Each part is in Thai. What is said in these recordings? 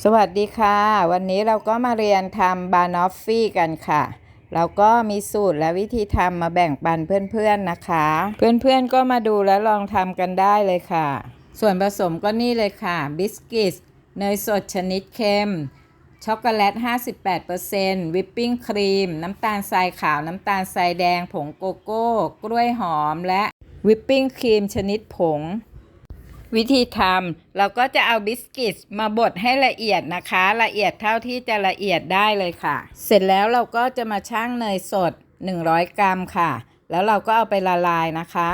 สวัสดีค่ะ วันนี้เราก็มาเรียนทำบานอฟฟี่กันค่ะเราก็มีสูตรและวิธีทำมาแบ่งปันเพื่อนๆนะคะ เพื่อนๆก็มาดูแล้วลองทำกันได้เลยค่ะ ส่วนผสมก็นี่เลยค่ะ บิสกิตเนยสดชนิดเค็ม ช็อกโกแลต 58%วิปปิ้งครีม น้ำตาลทรายขาว น้ำตาลทรายแดง ผงโกโก้ กล้วยหอม และวิปปิ้งครีมชนิดผง วิธีทำเราก็จะเอาบิสกิตมาบดให้ละเอียดนะคะ ละเอียดเท่าที่จะละเอียดได้เลยค่ะ เสร็จแล้วเราก็จะมาชั่งเนยสด 100 กรัมค่ะ แล้วเราก็เอาไปละลายนะคะ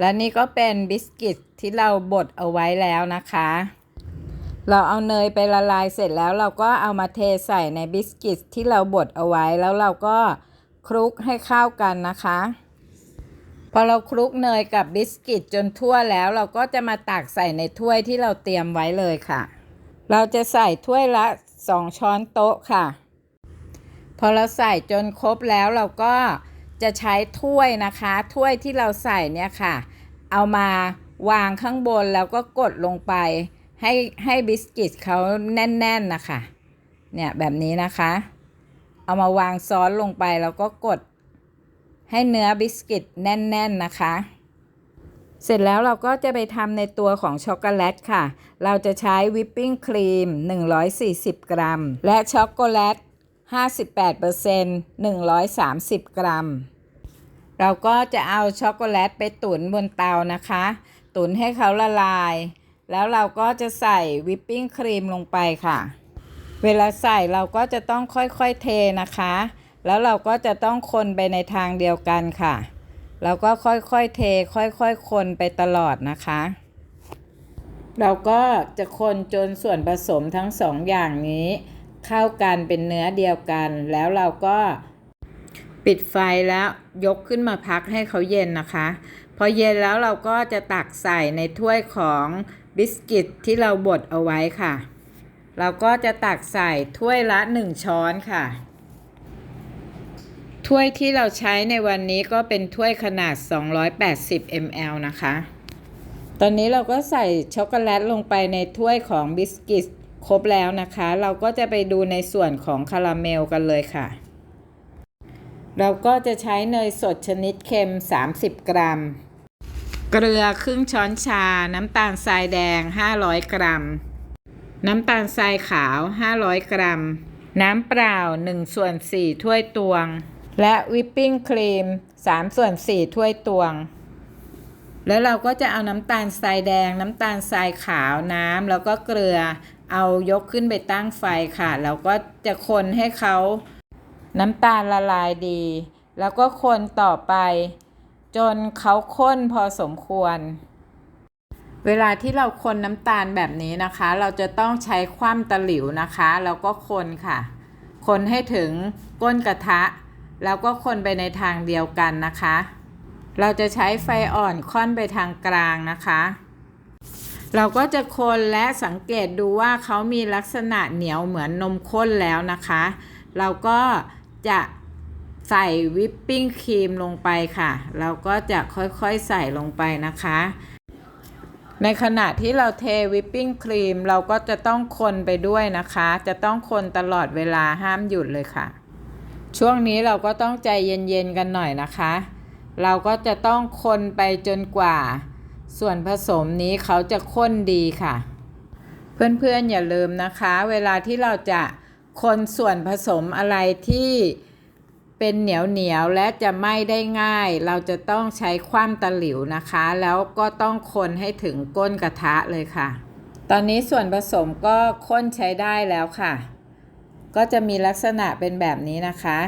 และนี่ก็เป็นบิสกิตที่เราบดเอาไว้แล้วนะคะ เราเอาเนยไปละลายเสร็จแล้วเราก็เอามาเทใส่ในบิสกิตที่เราบดเอาไว้แล้วเราก็คลุกให้เข้ากันนะคะ พอเราคลุกเนยกับบิสกิตจนทั่วแล้ว เราก็จะมาตักใส่ในถ้วยที่เราเตรียมไว้เลยค่ะ เราจะใส่ถ้วยละ2ช้อนโต๊ะค่ะ พอเราใส่จนครบแล้วเราก็จะใช้ถ้วยนะคะ ถ้วยที่เราใส่เนี่ยค่ะ เอามาวางข้างบนแล้วก็กดลงไป ให้ให้บิสกิตเขาแน่นๆนะคะ เนี่ยแบบนี้นะคะ เอามาวางซ้อนลงไปแล้วก็กด ให้เนื้อบิสกิตแน่นๆนะคะ เสร็จแล้วเราก็จะไปทำในตัวของช็อกโกแลตค่ะ เราจะใช้วิปปิ้งครีม 140 กรัม และช็อกโกแลต 58% 130 กรัม เราก็จะเอาช็อกโกแลตไปตุ๋นบนเตานะคะ ตุ๋นให้เขาละลาย แล้วเราก็จะใส่วิปปิ้งครีมลงไปค่ะ เวลาใส่เราก็จะต้องค่อยๆเทนะคะ แล้วเราก็จะต้องคนไปในทางเดียวกันค่ะ เราก็ค่อยๆเท ค่อยๆคนไปตลอดนะคะ เราก็จะคนจนส่วนผสมทั้งสองอย่างนี้ เข้ากันเป็นเนื้อเดียวกัน แล้วเราก็ปิดไฟแล้วยกขึ้นมาพักให้เขาเย็นนะคะ พอเย็นแล้วเราก็จะตักใส่ในถ้วยของบิสกิตที่เราบดเอาไว้ค่ะ เราก็จะตักใส่ถ้วยละ 1 ช้อนค่ะ ถ้วยที่เราใช้ในวันนี้ก็เป็นถ้วยขนาด 280 ml นะคะ ตอนนี้เราก็ใส่ช็อกโกแลตลงไปในถ้วยของบิสกิตครบแล้วนะคะ เราก็จะไปดูในส่วนของคาราเมลกันเลยค่ะ เราก็จะใช้เนยสดชนิดเค็ม 30 กรัม เกลือครึ่งช้อนชา น้ำตาลทรายแดง 500 กรัม น้ำตาลทรายขาว 500 กรัม น้ำเปล่า 1 ส่วน 4 ถ้วยตวง และวิปปิ้งครีม3ส่วน4ถ้วยตวง แล้วเราก็จะเอาน้ำตาลทรายแดง น้ำตาลทรายขาวน้ำแล้วก็เกลือ เอายกขึ้นไปตั้งไฟค่ะ แล้วก็จะคนให้เขาน้ำตาลละลายดี แล้วก็คนต่อไป จนเขาข้นพอสมควร เวลาที่เราคนน้ำตาลแบบนี้นะคะ เราจะต้องใช้คว่ำตะหลิวนะคะ แล้วก็คนค่ะ คนให้ถึงก้นกระทะ แล้วก็คนไปในทางเดียวกันนะคะ เราจะใช้ไฟอ่อนค่อนไปทางกลางนะคะ เราก็จะคนและสังเกตดูว่าเขามีลักษณะเหนียวเหมือนนมข้นแล้วนะคะ เราก็จะใส่วิปปิ้งครีมลงไปค่ะ เราก็จะค่อยๆใส่ลงไปนะคะ ในขณะที่เราเทวิปปิ้งครีมเราก็จะต้องคนไปด้วยนะคะ จะต้องคนตลอดเวลาห้ามหยุดเลยค่ะ ช่วงนี้เราก็ต้องใจเย็นๆกันหน่อยนะคะ เราก็จะต้องคนไปจนกว่า ส่วนผสมนี้เขาจะข้นดีค่ะ เพื่อนๆอย่าลืมนะคะ เวลาที่เราจะคนส่วนผสมอะไรที่เป็นเหนียวเหนียวๆและจะไหม้ได้ง่าย เราจะต้องใช้คว่ำตะหลิวนะคะ แล้วก็ต้องคนให้ถึงก้นกระทะเลยค่ะ ตอนนี้ส่วนผสมก็ข้นใช้ได้แล้วค่ะ ก็จะมีลักษณะเป็นแบบนี้นะคะ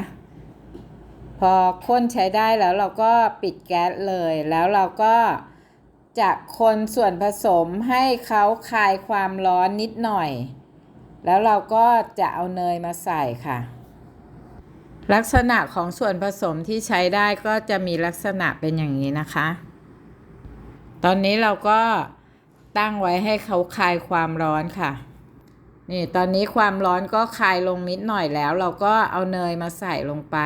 พอข้นใช้ได้แล้วเราก็ปิดแก๊สเลย แล้วเราก็จะคนส่วนผสมให้เขาคลายความร้อนนิดหน่อย แล้วเราก็จะเอาเนยมาใส่ค่ะ ลักษณะของส่วนผสมที่ใช้ได้ก็จะมีลักษณะเป็นอย่างนี้นะคะ ตอนนี้เราก็ตั้งไว้ให้เขาคลายความร้อนค่ะ นี่ตอนนี้ความร้อนก็คลายลงนิดหน่อยแล้ว เราก็เอาเนยมาใส่ลงไป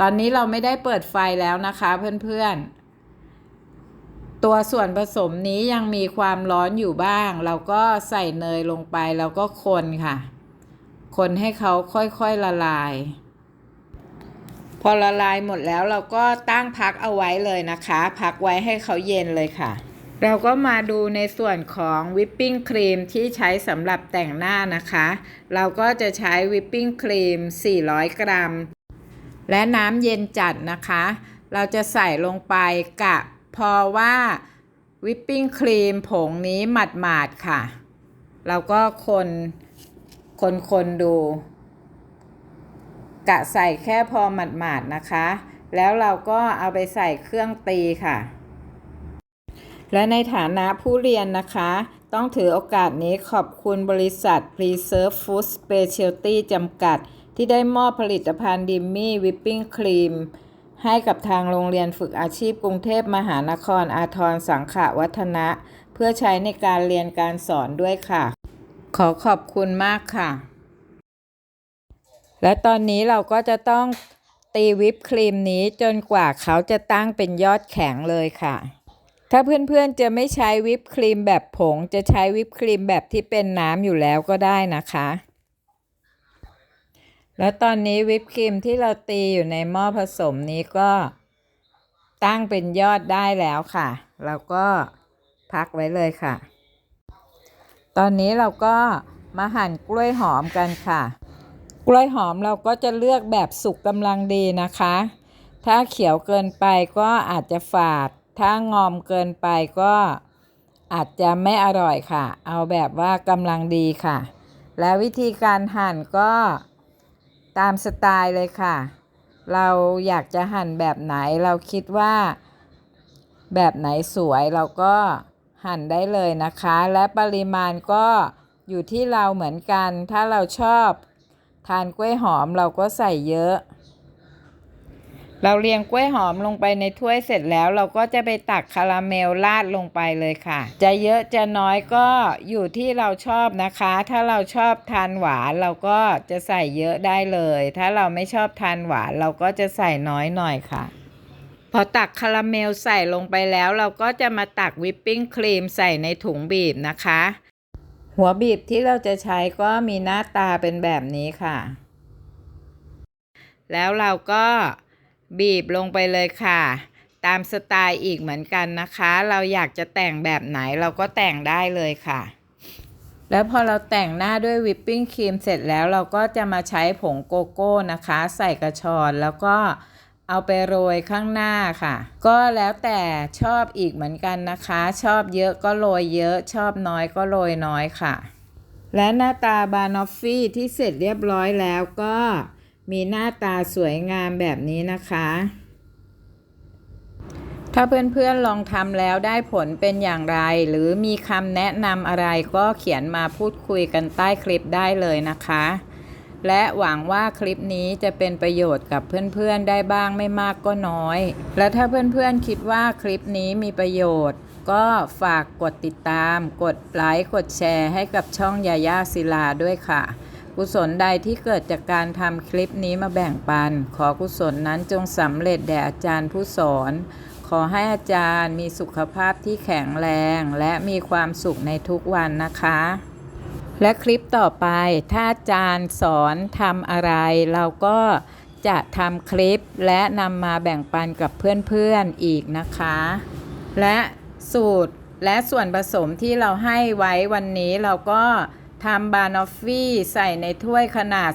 ตอนนี้เราไม่ได้เปิดไฟแล้วนะคะเพื่อนๆ ตัวส่วนผสมนี้ยังมีความร้อนอยู่บ้าง เราก็ใส่เนยลงไปแล้วก็คนค่ะ คนให้เขาค่อยๆละลาย พอละลายหมดแล้วเราก็ตั้งพักเอาไว้เลยนะคะ พักไว้ให้เขาเย็นเลยค่ะ เราก็มาดูในส่วนของวิปปิ้งครีมที่ใช้สำหรับแต่งหน้านะคะ เราก็จะใช้วิปปิ้งครีม 400 กรัม และน้ำเย็นจัดนะคะ เราจะใส่ลงไปกะพอว่าวิปปิ้งครีมผงนี้หมาดๆค่ะ เราก็คนคนคนดู กะใส่แค่พอหมาดๆนะคะ แล้วเราก็เอาไปใส่เครื่องตีค่ะ และในฐานะผู้เรียนนะคะ ต้องถือโอกาสนี้ขอบคุณบริษัท Preserve Food Specialty จำกัด ที่ได้มอบผลิตภัณฑ์ดิมมี่วิปปิ้งครีมให้กับทางโรงเรียนฝึกอาชีพกรุงเทพมหานครอาทรสังขวัฒนะ เพื่อใช้ในการเรียนการสอนด้วยค่ะ ขอขอบคุณมากค่ะ และตอนนี้เราก็จะต้องตีวิปครีมนี้จนกว่าเขาจะตั้งเป็นยอดแข็งเลยค่ะ ถ้าเพื่อนๆจะไม่ใช้วิปครีมแบบผง จะใช้วิปครีมแบบที่เป็นน้ำอยู่แล้วก็ได้นะคะ แล้วตอนนี้วิปครีมที่เราตีอยู่ในหม้อผสมนี้ก็ตั้งเป็นยอดได้แล้วค่ะ เราก็พักไว้เลยค่ะ ตอนนี้เราก็มาหั่นกล้วยหอมกันค่ะ กล้วยหอมเราก็จะเลือกแบบสุกกำลังดีนะคะ ถ้าเขียวเกินไปก็อาจจะฝาด ถ้างอมเกินไปก็อาจจะไม่อร่อยค่ะ เอาแบบว่ากำลังดีค่ะ และวิธีการหั่นก็ตามสไตล์เลยค่ะ เราอยากจะหั่นแบบไหนเราคิดว่าแบบไหนสวยเราก็หั่นได้เลยนะคะ และปริมาณก็อยู่ที่เราเหมือนกัน ถ้าเราชอบทานกล้วยหอมเราก็ใส่เยอะ เราเรียงกล้วยหอมลงไปในถ้วยเสร็จแล้ว เราก็จะไปตักคาราเมลราดลงไปเลยค่ะ จะเยอะจะน้อยก็อยู่ที่เราชอบนะคะ ถ้าเราชอบทานหวานเราก็จะใส่เยอะได้เลย ถ้าเราไม่ชอบทานหวานเราก็จะใส่น้อยหน่อยค่ะ พอตักคาราเมลใส่ลงไปแล้ว เราก็จะมาตักวิปปิ้งครีมใส่ในถุงบีบนะคะ หัวบีบที่เราจะใช้ก็มีหน้าตาเป็นแบบนี้ค่ะ แล้วเราก็ บีบลงไปเลยค่ะ ตามสไตล์อีกเหมือนกันนะคะ เราอยากจะแต่งแบบไหนเราก็แต่งได้เลยค่ะ แล้วพอเราแต่งหน้าด้วยวิปปิ้งครีมเสร็จแล้วเราก็จะมาใช้ผงโกโก้นะคะ ใส่กระชอนแล้วก็เอาไปโรยข้างหน้าค่ะ ก็แล้วแต่ชอบอีกเหมือนกันนะคะ ชอบเยอะก็โรยเยอะ ชอบน้อยก็โรยน้อยค่ะ และหน้าตาบานอฟฟี่ที่เสร็จเรียบร้อยแล้วก็ มีหน้าตาสวยงามแบบนี้นะคะ ถ้าเพื่อนๆลองทำแล้วได้ผลเป็นอย่างไร หรือมีคำแนะนำอะไรก็เขียนมาพูดคุยกันใต้คลิปได้เลยนะคะ และหวังว่าคลิปนี้จะเป็นประโยชน์กับเพื่อนๆได้บ้างไม่มากก็น้อย และถ้าเพื่อนๆคิดว่าคลิปนี้มีประโยชน์ก็ฝากกดติดตาม กดไลค์ กดแชร์ให้กับช่องยาย่าศิลาด้วยค่ะ กุศลใดที่เกิดจากการทำคลิปนี้มาแบ่งปัน ขอกุศลนั้นจงสำเร็จแด่อาจารย์ผู้สอน ขอให้อาจารย์มีสุขภาพที่แข็งแรง และมีความสุขในทุกวันนะคะ และคลิปต่อไป ถ้าอาจารย์สอนทำอะไร เราก็จะทำคลิปและนำมาแบ่งปันกับเพื่อนๆอีกนะคะ และสูตรและส่วนผสมที่เราให้ไว้วันนี้เราก็ ทำบานอฟฟี่ใส่ในถ้วยขนาด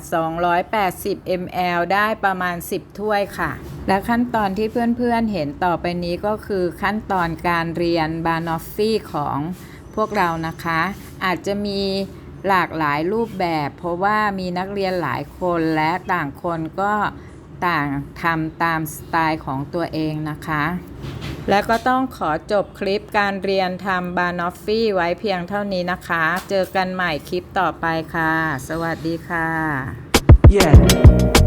280 ml ได้ประมาณ 10 ถ้วยค่ะ และขั้นตอนที่เพื่อนๆเห็นต่อไปนี้ก็คือขั้นตอนการเรียนบานอฟฟี่ของพวกเรานะคะ อาจจะมีหลากหลายรูปแบบ เพราะว่ามีนักเรียนหลายคนและต่างคนก็ต่างทำตามสไตล์ของตัวเองนะคะ และก็ต้องขอจบคลิปการเรียนทำบานอฟฟี่ไว้เพียงเท่านี้นะคะ เจอกันใหม่คลิปต่อไปค่ะ สวัสดีค่ะ Yeah.